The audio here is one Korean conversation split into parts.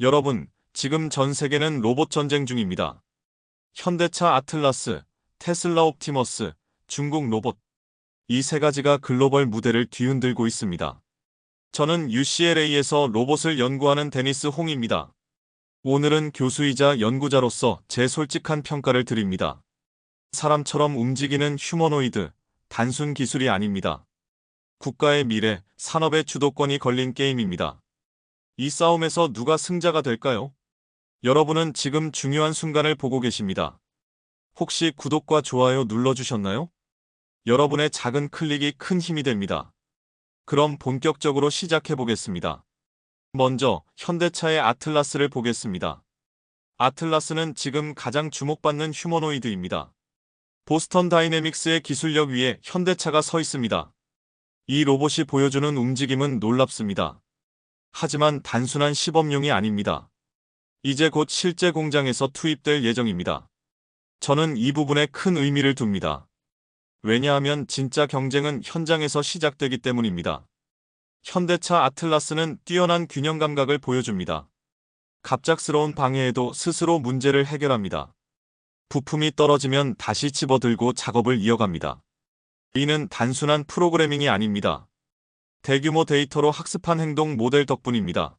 여러분, 지금 전 세계는 로봇 전쟁 중입니다. 현대차 아틀라스, 테슬라 옵티머스, 중국 로봇. 이 세 가지가 글로벌 무대를 뒤흔들고 있습니다. 저는 UCLA에서 로봇을 연구하는 데니스 홍입니다. 오늘은 교수이자 연구자로서 제 솔직한 평가를 드립니다. 사람처럼 움직이는 휴머노이드, 단순 기술이 아닙니다. 국가의 미래, 산업의 주도권이 걸린 게임입니다. 이 싸움에서 누가 승자가 될까요? 여러분은 지금 중요한 순간을 보고 계십니다. 혹시 구독과 좋아요 눌러주셨나요? 여러분의 작은 클릭이 큰 힘이 됩니다. 그럼 본격적으로 시작해 보겠습니다. 먼저 현대차의 아틀라스를 보겠습니다. 아틀라스는 지금 가장 주목받는 휴머노이드입니다. 보스턴 다이내믹스의 기술력 위에 현대차가 서 있습니다. 이 로봇이 보여주는 움직임은 놀랍습니다. 하지만 단순한 시범용이 아닙니다. 이제 곧 실제 공장에서 투입될 예정입니다. 저는 이 부분에 큰 의미를 둡니다. 왜냐하면 진짜 경쟁은 현장에서 시작되기 때문입니다. 현대차 아틀라스는 뛰어난 균형 감각을 보여줍니다. 갑작스러운 방해에도 스스로 문제를 해결합니다. 부품이 떨어지면 다시 집어들고 작업을 이어갑니다. 이는 단순한 프로그래밍이 아닙니다. 대규모 데이터로 학습한 행동 모델 덕분입니다.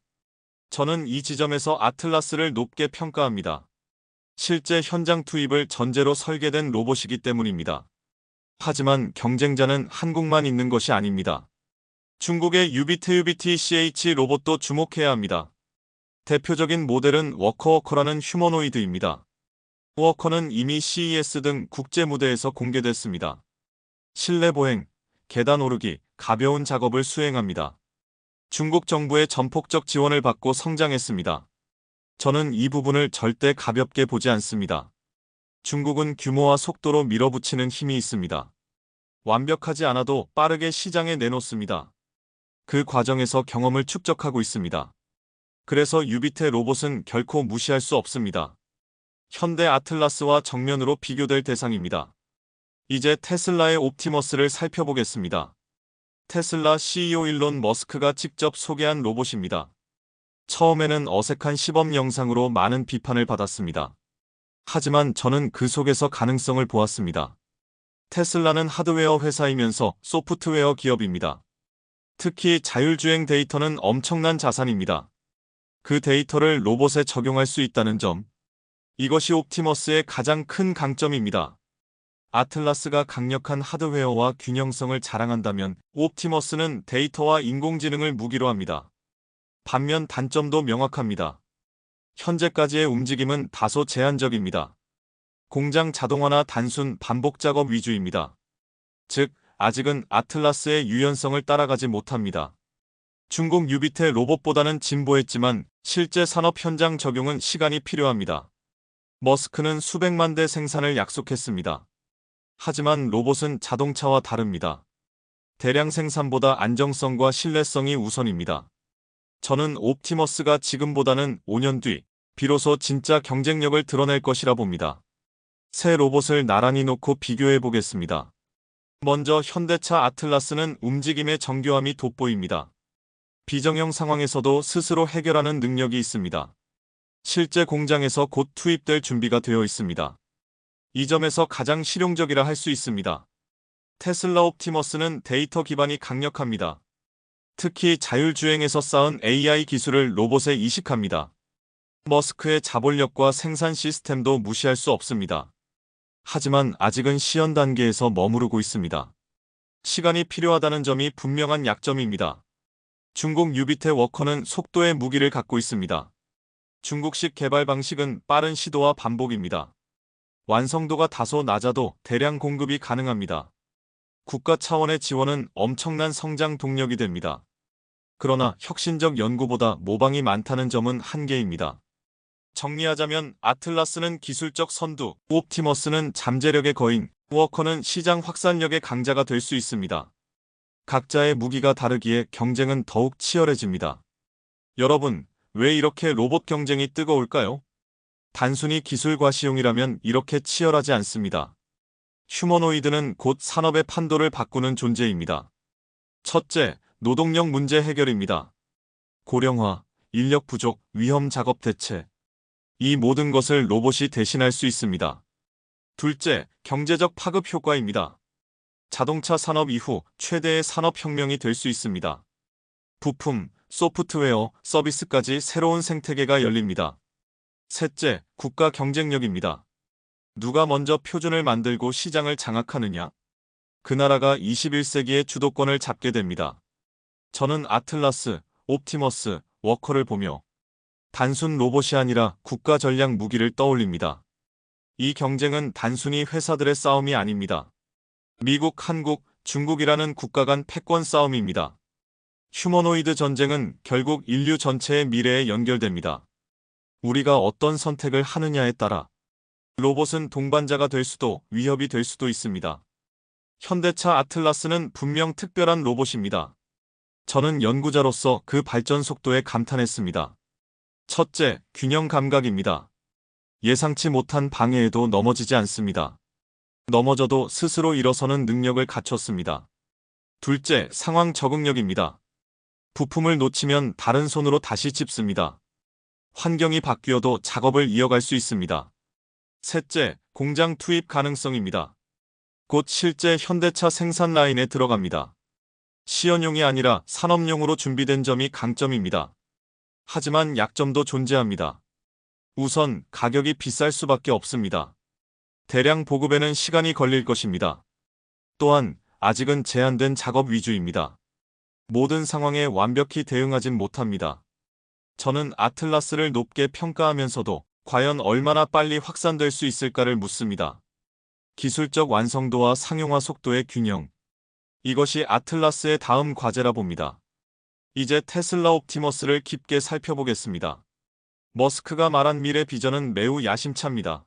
저는 이 지점에서 아틀라스를 높게 평가합니다. 실제 현장 투입을 전제로 설계된 로봇이기 때문입니다. 하지만 경쟁자는 한국만 있는 것이 아닙니다. 중국의 유비트 유비티 CH 로봇도 주목해야 합니다. 대표적인 모델은 워커워커라는 휴머노이드입니다. 워커는 이미 CES 등 국제 무대에서 공개됐습니다. 실내 보행, 계단 오르기, 가벼운 작업을 수행합니다. 중국 정부의 전폭적 지원을 받고 성장했습니다. 저는 이 부분을 절대 가볍게 보지 않습니다. 중국은 규모와 속도로 밀어붙이는 힘이 있습니다. 완벽하지 않아도 빠르게 시장에 내놓습니다. 그 과정에서 경험을 축적하고 있습니다. 그래서 유비테 로봇은 결코 무시할 수 없습니다. 현대 아틀라스와 정면으로 비교될 대상입니다. 이제 테슬라의 옵티머스를 살펴보겠습니다. 테슬라 CEO 일론 머스크가 직접 소개한 로봇입니다. 처음에는 어색한 시범 영상으로 많은 비판을 받았습니다. 하지만 저는 그 속에서 가능성을 보았습니다. 테슬라는 하드웨어 회사이면서 소프트웨어 기업입니다. 특히 자율주행 데이터는 엄청난 자산입니다. 그 데이터를 로봇에 적용할 수 있다는 점. 이것이 옵티머스의 가장 큰 강점입니다. 아틀라스가 강력한 하드웨어와 균형성을 자랑한다면 옵티머스는 데이터와 인공지능을 무기로 합니다. 반면 단점도 명확합니다. 현재까지의 움직임은 다소 제한적입니다. 공장 자동화나 단순 반복 작업 위주입니다. 즉, 아직은 아틀라스의 유연성을 따라가지 못합니다. 중국 유비테 로봇보다는 진보했지만 실제 산업 현장 적용은 시간이 필요합니다. 머스크는 수백만 대 생산을 약속했습니다. 하지만 로봇은 자동차와 다릅니다. 대량 생산보다 안정성과 신뢰성이 우선입니다. 저는 옵티머스가 지금보다는 5년 뒤 비로소 진짜 경쟁력을 드러낼 것이라 봅니다. 새 로봇을 나란히 놓고 비교해 보겠습니다. 먼저 현대차 아틀라스는 움직임의 정교함이 돋보입니다. 비정형 상황에서도 스스로 해결하는 능력이 있습니다. 실제 공장에서 곧 투입될 준비가 되어 있습니다. 이 점에서 가장 실용적이라 할 수 있습니다. 테슬라 옵티머스는 데이터 기반이 강력합니다. 특히 자율주행에서 쌓은 AI 기술을 로봇에 이식합니다. 머스크의 자본력과 생산 시스템도 무시할 수 없습니다. 하지만 아직은 시연 단계에서 머무르고 있습니다. 시간이 필요하다는 점이 분명한 약점입니다. 중국 유비테 워커는 속도의 무기를 갖고 있습니다. 중국식 개발 방식은 빠른 시도와 반복입니다. 완성도가 다소 낮아도 대량 공급이 가능합니다. 국가 차원의 지원은 엄청난 성장 동력이 됩니다. 그러나 혁신적 연구보다 모방이 많다는 점은 한계입니다. 정리하자면 아틀라스는 기술적 선두, 옵티머스는 잠재력의 거인, 워커는 시장 확산력의 강자가 될 수 있습니다. 각자의 무기가 다르기에 경쟁은 더욱 치열해집니다. 여러분, 왜 이렇게 로봇 경쟁이 뜨거울까요? 단순히 기술 과 시용이라면 이렇게 치열하지 않습니다. 휴머노이드는 곧 산업의 판도를 바꾸는 존재입니다. 첫째, 노동력 문제 해결입니다. 고령화, 인력 부족, 위험 작업 대체. 이 모든 것을 로봇이 대신할 수 있습니다. 둘째, 경제적 파급 효과입니다. 자동차 산업 이후 최대의 산업혁명이 될 수 있습니다. 부품, 소프트웨어, 서비스까지 새로운 생태계가 열립니다. 셋째, 국가 경쟁력입니다. 누가 먼저 표준을 만들고 시장을 장악하느냐? 그 나라가 21세기의 주도권을 잡게 됩니다. 저는 아틀라스, 옵티머스, 워커를 보며 단순 로봇이 아니라 국가 전략 무기를 떠올립니다. 이 경쟁은 단순히 회사들의 싸움이 아닙니다. 미국, 한국, 중국이라는 국가 간 패권 싸움입니다. 휴머노이드 전쟁은 결국 인류 전체의 미래에 연결됩니다. 우리가 어떤 선택을 하느냐에 따라 로봇은 동반자가 될 수도 위협이 될 수도 있습니다. 현대차 아틀라스는 분명 특별한 로봇입니다. 저는 연구자로서 그 발전 속도에 감탄했습니다. 첫째, 균형 감각입니다. 예상치 못한 방해에도 넘어지지 않습니다. 넘어져도 스스로 일어서는 능력을 갖췄습니다. 둘째, 상황 적응력입니다. 부품을 놓치면 다른 손으로 다시 짚습니다. 환경이 바뀌어도 작업을 이어갈 수 있습니다. 셋째, 공장 투입 가능성입니다. 곧 실제 현대차 생산 라인에 들어갑니다. 시연용이 아니라 산업용으로 준비된 점이 강점입니다. 하지만 약점도 존재합니다. 우선 가격이 비쌀 수밖에 없습니다. 대량 보급에는 시간이 걸릴 것입니다. 또한 아직은 제한된 작업 위주입니다. 모든 상황에 완벽히 대응하진 못합니다. 저는 아틀라스를 높게 평가하면서도 과연 얼마나 빨리 확산될 수 있을까를 묻습니다. 기술적 완성도와 상용화 속도의 균형. 이것이 아틀라스의 다음 과제라 봅니다. 이제 테슬라 옵티머스를 깊게 살펴보겠습니다. 머스크가 말한 미래 비전은 매우 야심찹니다.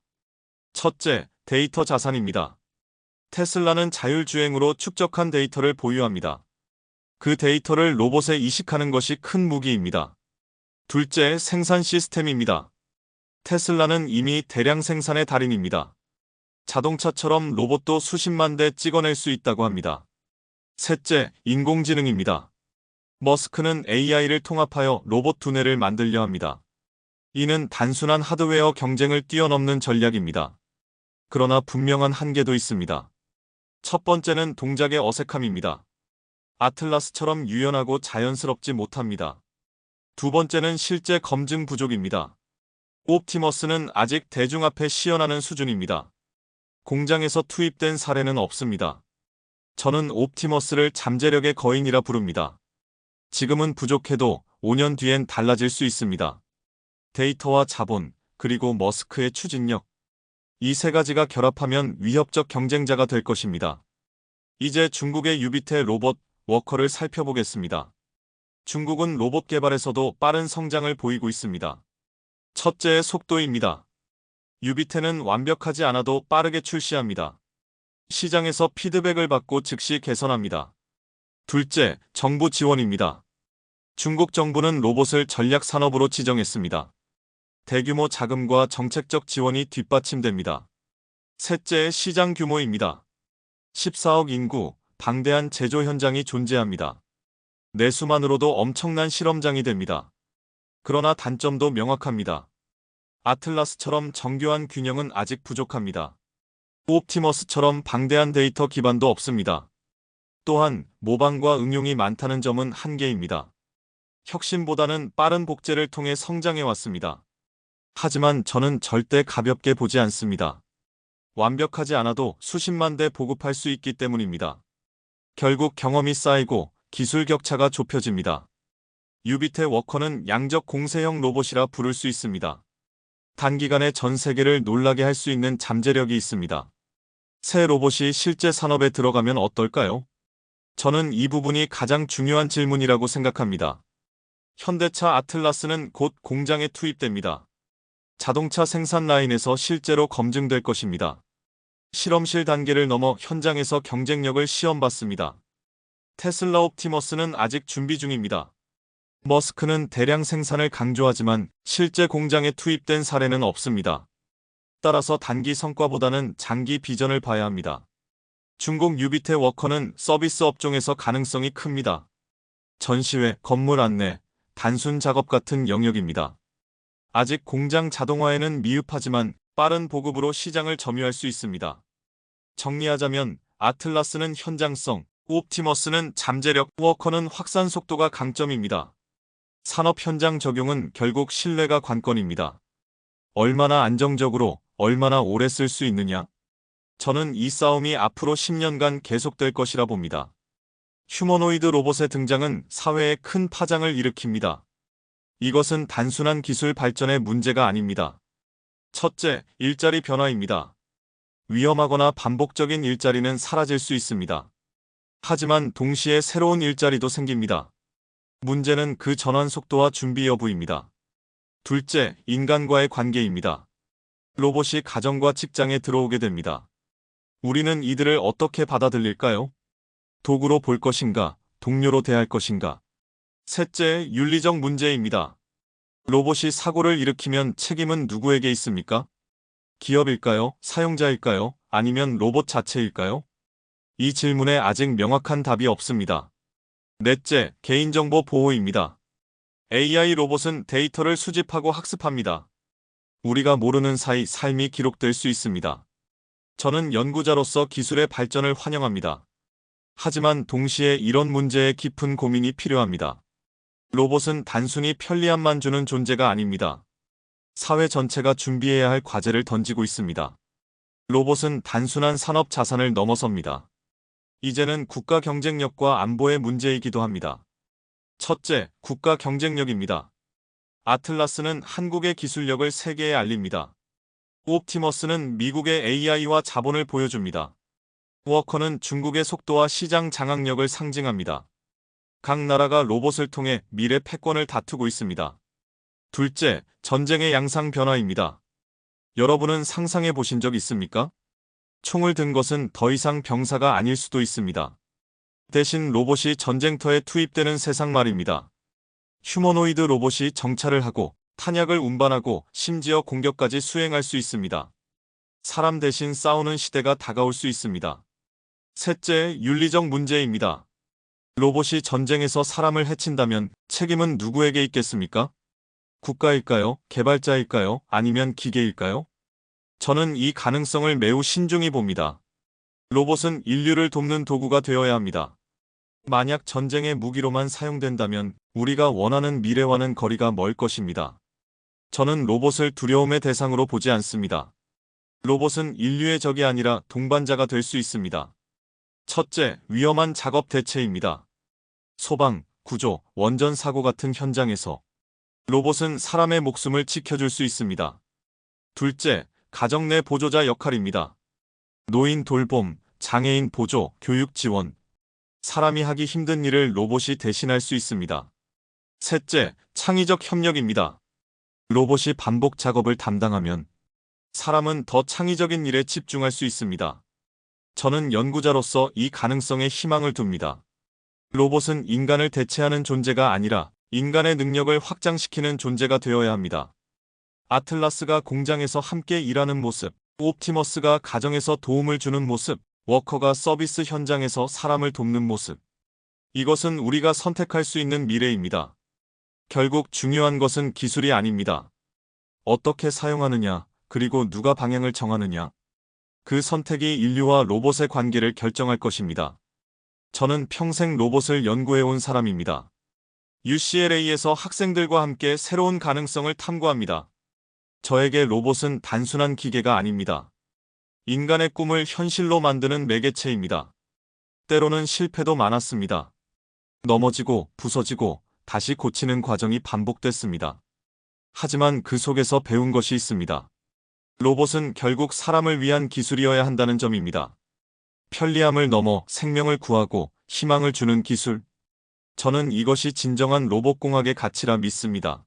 첫째, 데이터 자산입니다. 테슬라는 자율주행으로 축적한 데이터를 보유합니다. 그 데이터를 로봇에 이식하는 것이 큰 무기입니다. 둘째, 생산 시스템입니다. 테슬라는 이미 대량 생산의 달인입니다. 자동차처럼 로봇도 수십만 대 찍어낼 수 있다고 합니다. 셋째, 인공지능입니다. 머스크는 AI를 통합하여 로봇 두뇌를 만들려 합니다. 이는 단순한 하드웨어 경쟁을 뛰어넘는 전략입니다. 그러나 분명한 한계도 있습니다. 첫 번째는 동작의 어색함입니다. 아틀라스처럼 유연하고 자연스럽지 못합니다. 두 번째는 실제 검증 부족입니다. 옵티머스는 아직 대중 앞에 시연하는 수준입니다. 공장에서 투입된 사례는 없습니다. 저는 옵티머스를 잠재력의 거인이라 부릅니다. 지금은 부족해도 5년 뒤엔 달라질 수 있습니다. 데이터와 자본, 그리고 머스크의 추진력. 이 세 가지가 결합하면 위협적 경쟁자가 될 것입니다. 이제 중국의 유비테 로봇 워커를 살펴보겠습니다. 중국은 로봇 개발에서도 빠른 성장을 보이고 있습니다. 첫째 속도입니다. 유비테는 완벽하지 않아도 빠르게 출시합니다. 시장에서 피드백을 받고 즉시 개선합니다. 둘째, 정부 지원입니다. 중국 정부는 로봇을 전략 산업으로 지정했습니다. 대규모 자금과 정책적 지원이 뒷받침됩니다. 셋째, 시장 규모입니다. 14억 인구, 방대한 제조 현장이 존재합니다. 내수만으로도 엄청난 실험장이 됩니다. 그러나 단점도 명확합니다. 아틀라스처럼 정교한 균형은 아직 부족합니다. 옵티머스처럼 방대한 데이터 기반도 없습니다. 또한 모방과 응용이 많다는 점은 한계입니다. 혁신보다는 빠른 복제를 통해 성장해 왔습니다. 하지만 저는 절대 가볍게 보지 않습니다. 완벽하지 않아도 수십만 대 보급할 수 있기 때문입니다. 결국 경험이 쌓이고 기술 격차가 좁혀집니다. 유비테 워커는 양적 공세형 로봇이라 부를 수 있습니다. 단기간에 전 세계를 놀라게 할 수 있는 잠재력이 있습니다. 새 로봇이 실제 산업에 들어가면 어떨까요? 저는 이 부분이 가장 중요한 질문이라고 생각합니다. 현대차 아틀라스는 곧 공장에 투입됩니다. 자동차 생산 라인에서 실제로 검증될 것입니다. 실험실 단계를 넘어 현장에서 경쟁력을 시험받습니다. 테슬라 옵티머스는 아직 준비 중입니다. 머스크는 대량 생산을 강조하지만 실제 공장에 투입된 사례는 없습니다. 따라서 단기 성과보다는 장기 비전을 봐야 합니다. 중국 유비테 워커는 서비스 업종에서 가능성이 큽니다. 전시회, 건물 안내, 단순 작업 같은 영역입니다. 아직 공장 자동화에는 미흡하지만 빠른 보급으로 시장을 점유할 수 있습니다. 정리하자면 아틀라스는 현장성, 옵티머스는 잠재력, 워커는 확산 속도가 강점입니다. 산업 현장 적용은 결국 신뢰가 관건입니다. 얼마나 안정적으로, 얼마나 오래 쓸 수 있느냐? 저는 이 싸움이 앞으로 10년간 계속될 것이라 봅니다. 휴머노이드 로봇의 등장은 사회에 큰 파장을 일으킵니다. 이것은 단순한 기술 발전의 문제가 아닙니다. 첫째, 일자리 변화입니다. 위험하거나 반복적인 일자리는 사라질 수 있습니다. 하지만 동시에 새로운 일자리도 생깁니다. 문제는 그 전환 속도와 준비 여부입니다. 둘째, 인간과의 관계입니다. 로봇이 가정과 직장에 들어오게 됩니다. 우리는 이들을 어떻게 받아들일까요? 도구로 볼 것인가, 동료로 대할 것인가? 셋째, 윤리적 문제입니다. 로봇이 사고를 일으키면 책임은 누구에게 있습니까? 기업일까요? 사용자일까요? 아니면 로봇 자체일까요? 이 질문에 아직 명확한 답이 없습니다. 넷째, 개인정보 보호입니다. AI 로봇은 데이터를 수집하고 학습합니다. 우리가 모르는 사이 삶이 기록될 수 있습니다. 저는 연구자로서 기술의 발전을 환영합니다. 하지만 동시에 이런 문제에 깊은 고민이 필요합니다. 로봇은 단순히 편리함만 주는 존재가 아닙니다. 사회 전체가 준비해야 할 과제를 던지고 있습니다. 로봇은 단순한 산업 자산을 넘어섭니다. 이제는 국가 경쟁력과 안보의 문제이기도 합니다. 첫째, 국가 경쟁력입니다. 아틀라스는 한국의 기술력을 세계에 알립니다. 옵티머스는 미국의 AI와 자본을 보여줍니다. 워커는 중국의 속도와 시장 장악력을 상징합니다. 각 나라가 로봇을 통해 미래 패권을 다투고 있습니다. 둘째, 전쟁의 양상 변화입니다. 여러분은 상상해 보신 적 있습니까? 총을 든 것은 더 이상 병사가 아닐 수도 있습니다. 대신 로봇이 전쟁터에 투입되는 세상 말입니다. 휴머노이드 로봇이 정찰을 하고 탄약을 운반하고 심지어 공격까지 수행할 수 있습니다. 사람 대신 싸우는 시대가 다가올 수 있습니다. 셋째, 윤리적 문제입니다. 로봇이 전쟁에서 사람을 해친다면 책임은 누구에게 있겠습니까? 국가일까요? 개발자일까요? 아니면 기계일까요? 저는 이 가능성을 매우 신중히 봅니다. 로봇은 인류를 돕는 도구가 되어야 합니다. 만약 전쟁의 무기로만 사용된다면 우리가 원하는 미래와는 거리가 멀 것입니다. 저는 로봇을 두려움의 대상으로 보지 않습니다. 로봇은 인류의 적이 아니라 동반자가 될 수 있습니다. 첫째, 위험한 작업 대체입니다. 소방, 구조, 원전 사고 같은 현장에서 로봇은 사람의 목숨을 지켜줄 수 있습니다. 둘째, 가정 내 보조자 역할입니다. 노인 돌봄, 장애인 보조, 교육 지원. 사람이 하기 힘든 일을 로봇이 대신할 수 있습니다. 셋째, 창의적 협력입니다. 로봇이 반복 작업을 담당하면 사람은 더 창의적인 일에 집중할 수 있습니다. 저는 연구자로서 이 가능성에 희망을 둡니다. 로봇은 인간을 대체하는 존재가 아니라 인간의 능력을 확장시키는 존재가 되어야 합니다. 아틀라스가 공장에서 함께 일하는 모습, 옵티머스가 가정에서 도움을 주는 모습, 워커가 서비스 현장에서 사람을 돕는 모습. 이것은 우리가 선택할 수 있는 미래입니다. 결국 중요한 것은 기술이 아닙니다. 어떻게 사용하느냐, 그리고 누가 방향을 정하느냐. 그 선택이 인류와 로봇의 관계를 결정할 것입니다. 저는 평생 로봇을 연구해온 사람입니다. UCLA에서 학생들과 함께 새로운 가능성을 탐구합니다. 저에게 로봇은 단순한 기계가 아닙니다. 인간의 꿈을 현실로 만드는 매개체입니다. 때로는 실패도 많았습니다. 넘어지고 부서지고 다시 고치는 과정이 반복됐습니다. 하지만 그 속에서 배운 것이 있습니다. 로봇은 결국 사람을 위한 기술이어야 한다는 점입니다. 편리함을 넘어 생명을 구하고 희망을 주는 기술. 저는 이것이 진정한 로봇공학의 가치라 믿습니다.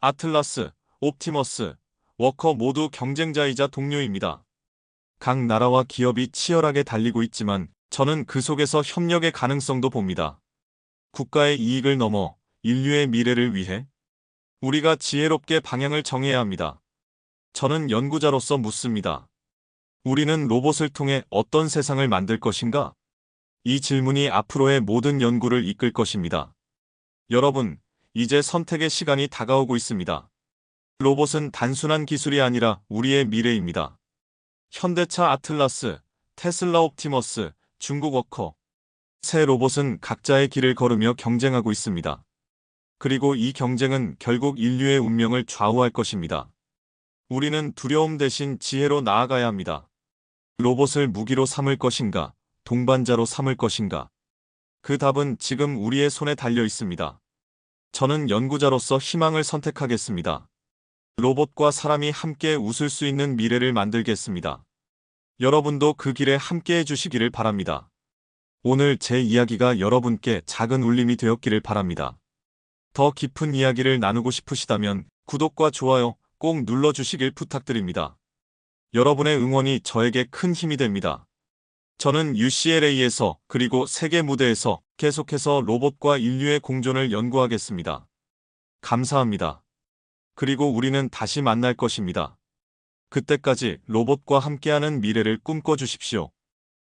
아틀라스, 옵티머스, 워커 모두 경쟁자이자 동료입니다. 각 나라와 기업이 치열하게 달리고 있지만 저는 그 속에서 협력의 가능성도 봅니다. 국가의 이익을 넘어 인류의 미래를 위해 우리가 지혜롭게 방향을 정해야 합니다. 저는 연구자로서 묻습니다. 우리는 로봇을 통해 어떤 세상을 만들 것인가? 이 질문이 앞으로의 모든 연구를 이끌 것입니다. 여러분, 이제 선택의 시간이 다가오고 있습니다. 로봇은 단순한 기술이 아니라 우리의 미래입니다. 현대차 아틀라스, 테슬라 옵티머스, 중국 워커. 새 로봇은 각자의 길을 걸으며 경쟁하고 있습니다. 그리고 이 경쟁은 결국 인류의 운명을 좌우할 것입니다. 우리는 두려움 대신 지혜로 나아가야 합니다. 로봇을 무기로 삼을 것인가, 동반자로 삼을 것인가? 그 답은 지금 우리의 손에 달려 있습니다. 저는 연구자로서 희망을 선택하겠습니다. 로봇과 사람이 함께 웃을 수 있는 미래를 만들겠습니다. 여러분도 그 길에 함께 해주시기를 바랍니다. 오늘 제 이야기가 여러분께 작은 울림이 되었기를 바랍니다. 더 깊은 이야기를 나누고 싶으시다면 구독과 좋아요 꼭 눌러주시길 부탁드립니다. 여러분의 응원이 저에게 큰 힘이 됩니다. 저는 UCLA에서 그리고 세계 무대에서 계속해서 로봇과 인류의 공존을 연구하겠습니다. 감사합니다. 그리고 우리는 다시 만날 것입니다. 그때까지 로봇과 함께하는 미래를 꿈꿔주십시오.